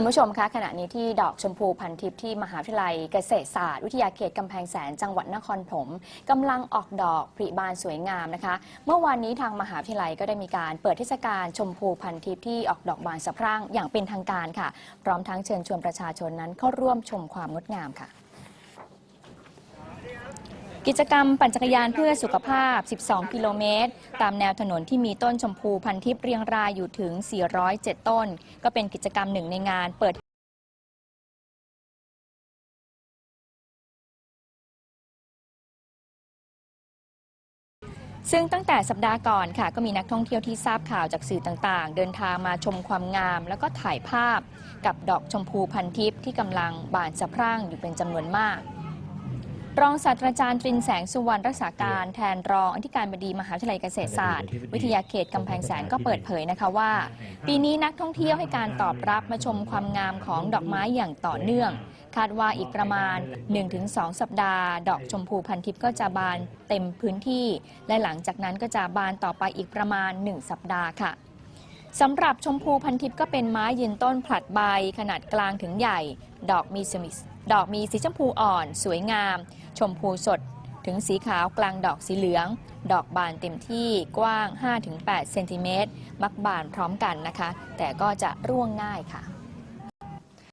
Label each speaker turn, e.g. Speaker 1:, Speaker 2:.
Speaker 1: คุณผู้ชมคะขณะนี้ที่ดอกชมพูพันทิพย์ที่มหาวิทยาลัยเกษตรศาสตร์ วิทยาเขตกำแพงแสนจังหวัดนครปฐมกำลังออกดอกผลิบานสวยงามนะคะ เมื่อวานนี้ทางมหาวิทยาลัยก็ได้มีการเปิดเทศกาลชมพูพันทิพย์ที่ออกดอกบานสะพรั่งอย่างเป็นทางการค่ะ พร้อมทั้งเชิญชวนประชาชนนั้นเข้าร่วมชมความงดงามค่ะ กิจกรรมปั่นจักรยานเพื่อสุขภาพ 12 กิโลเมตร ตามแนวถนนที่มีต้นชมพูพันทิพย์เรียงรายอยู่ถึง 407 ต้น ก็เป็นกิจกรรมหนึ่งในงานเปิดซึ่งตั้งแต่สัปดาห์ก่อนค่ะ ก็มีนักท่องเที่ยวที่ทราบข่าวจากสื่อต่างๆ เดินทางมาชมความงาม แล้วก็ถ่ายภาพกับดอกชมพูพันทิพย์ที่กำลังบานสะพรั่งอยู่เป็นจำนวนมาก รองศาสตราจารย์ตรินแสงสุวรรณรักษาการแทนรองอธิการบดีมหาวิทยาลัยเกษตรศาสตร์ วิทยาเขตกำแพงแสนก็เปิดเผยนะคะว่า ปีนี้นักท่องเที่ยวให้การตอบรับมาชมความงามของดอกไม้อย่างต่อเนื่อง คาดว่าอีกประมาณ 1-2 สัปดาห์ ดอกชมพูพันทิพย์ก็จะบานเต็มพื้นที่ และหลังจากนั้นก็จะบานต่อไปอีกประมาณ 1 สัปดาห์ค่ะ สำหรับชมพูพันทิพย์ก็เป็นไม้ยืนต้นผลัดใบขนาดกลางถึงใหญ่ ดอกมีสมิดอกมีสีชมพูอ่อน สวยงาม ชมพูสด ถึงสีขาวกลางดอกสีเหลือง ดอกบานเต็มที่กว้าง 5-8 เซนติเมตร มักบานพร้อมกันนะคะ แต่ก็จะร่วงง่ายค่ะ